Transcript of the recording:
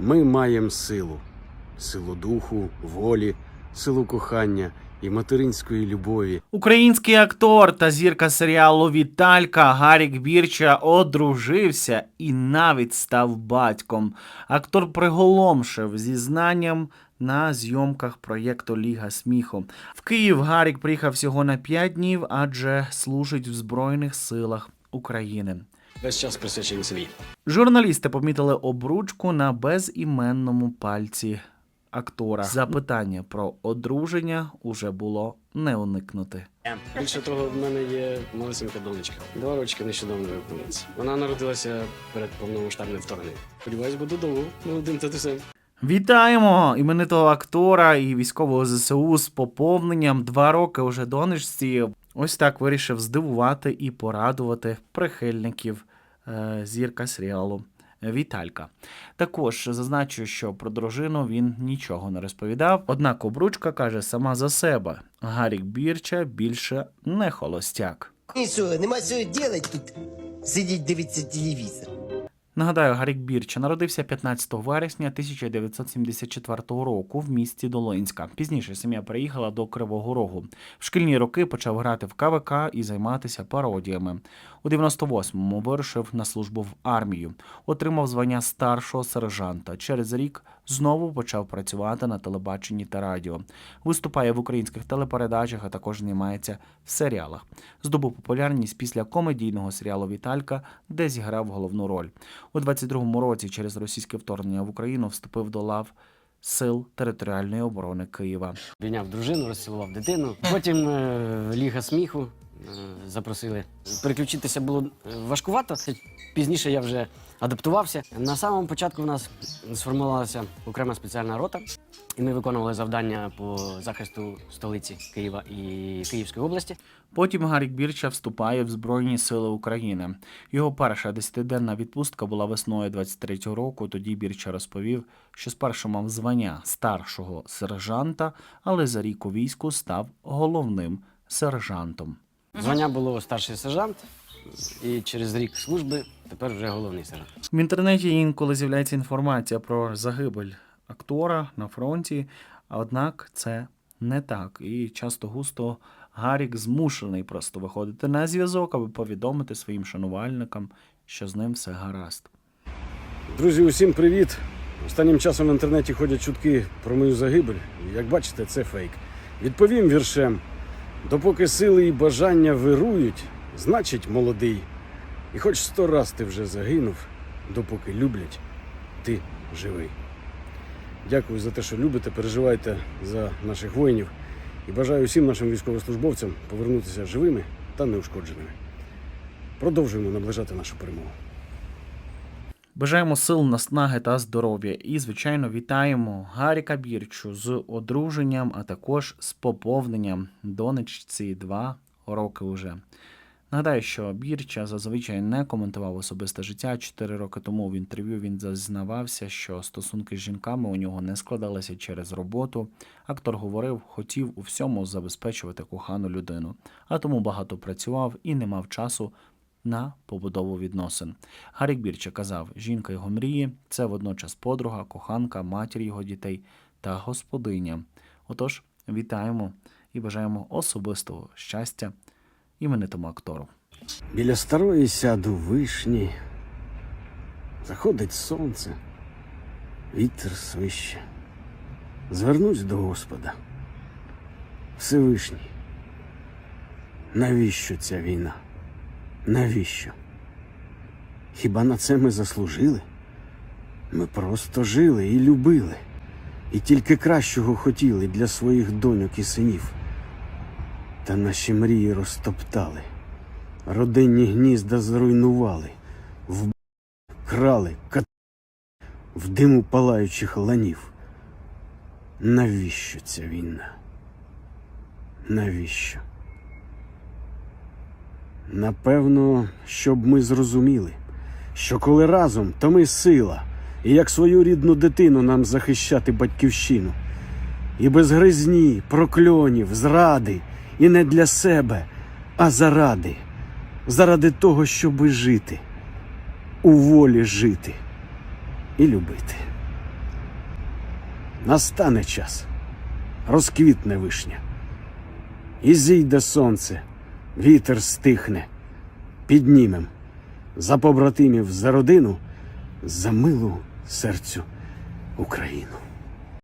Ми маємо силу, силу духу, волі, силу кохання і материнської любові. Український актор та зірка серіалу Віталька Гарік Бірча одружився і навіть став батьком. Актор приголомшив зізнанням на зйомках проєкту Ліга сміху. В Київ Гарік приїхав всього на 5 днів, адже служить в Збройних силах України. Весь час присвячений селі. Журналісти помітили обручку на безіменному пальці актора. Запитання про одруження уже було не уникнути. Більше того, в мене є малесенька донечка. Два рочки нещодавно виповниться. Вона народилася перед повномасштабним вторгненням. Сподіваюсь, буду довго молодим татусем. Вітаємо іменитого актора і військового ЗСУ з поповненням. Два роки уже донечці. Ось так вирішив здивувати і порадувати прихильників зірка серіалу Віталька. Також зазначу, що про дружину він нічого не розповідав. Однак обручка каже сама за себе: Гарік Бірча більше не холостяк. І нема що робити тут? Сидіть, дивитися телевізор. Нагадаю, Гарік Бірча народився 15 вересня 1974 року в місті Долинська. Пізніше сім'я переїхала до Кривого Рогу. В шкільні роки почав грати в КВК і займатися пародіями. У 98-му вирушив на службу в армію, отримав звання старшого сержанта. Через рік знову почав працювати на телебаченні та радіо. Виступає в українських телепередачах, а також знімається в серіалах. Здобув популярність після комедійного серіалу Віталька, де зіграв головну роль. У 22-му році через російське вторгнення в Україну вступив до лав Сил територіальної оборони Києва. Війняв дружину, розцілував дитину. Потім е, ліга сміху запросили. Переключитися було е, важкувато. Пізніше я вже адаптувався. На самому початку в нас сформувалася окрема спеціальна рота, і ми виконували завдання по захисту столиці Києва і Київської області. Потім Гарік Бірча вступає в Збройні Сили України. Його перша десятиденна відпустка була весною 23-го року. Тоді Бірча розповів, що спершу мав звання старшого сержанта, але за рік у війську став головним сержантом. Звання було старший сержант, і через рік служби тепер вже головний сержант. В інтернеті інколи з'являється інформація про загибель актора на фронті, однак це не так. І часто густо Гарік змушений просто виходити на зв'язок, аби повідомити своїм шанувальникам, що з ним все гаразд. Друзі, усім привіт! Останнім часом в інтернеті ходять чутки про мою загибель. Як бачите, це фейк. Відповім віршем: допоки сили і бажання вирують, значить молодий. І хоч сто раз ти вже загинув, допоки люблять, ти живий. Дякую за те, що любите, переживайте за наших воїнів і бажаю всім нашим військовослужбовцям повернутися живими та неушкодженими. Продовжуємо наближати нашу перемогу. Бажаємо сил, наснаги та здоров'я. І, звичайно, вітаємо Гаріка Бірчу з одруженням, а також з поповненням донечці два роки уже. Нагадаю, що Бірча зазвичай не коментував особисте життя. Чотири роки тому в інтерв'ю він зазнавався, що стосунки з жінками у нього не складалися через роботу. Актор говорив, хотів у всьому забезпечувати кохану людину, а тому багато працював і не мав часу на побудову відносин. Гарік Бірча казав, жінка його мрії це водночас подруга, коханка, матір його дітей та господиня. Отож, вітаємо і бажаємо особистого щастя іменитому актору. Біля старої сяду вишні. Заходить сонце, вітер свище. Звернусь до Господа. Всевишній. Навіщо ця війна? Навіщо? Хіба на це ми заслужили? Ми просто жили і любили, і тільки кращого хотіли для своїх доньок і синів. Та наші мрії розтоптали, родинні гнізда зруйнували, в крали, кат... в диму палаючих ланів. Навіщо ця війна? Навіщо? Напевно, щоб ми зрозуміли, що коли разом, то ми сила, і як свою рідну дитину нам захищати батьківщину. І без гризні, прокльонів, зради, і не для себе, а заради, заради того, щоби жити, у волі жити і любити. Настане час, розквітне вишня. І зійде сонце, вітер стихне, піднімем за побратимів, за родину, за милу серцю Україну.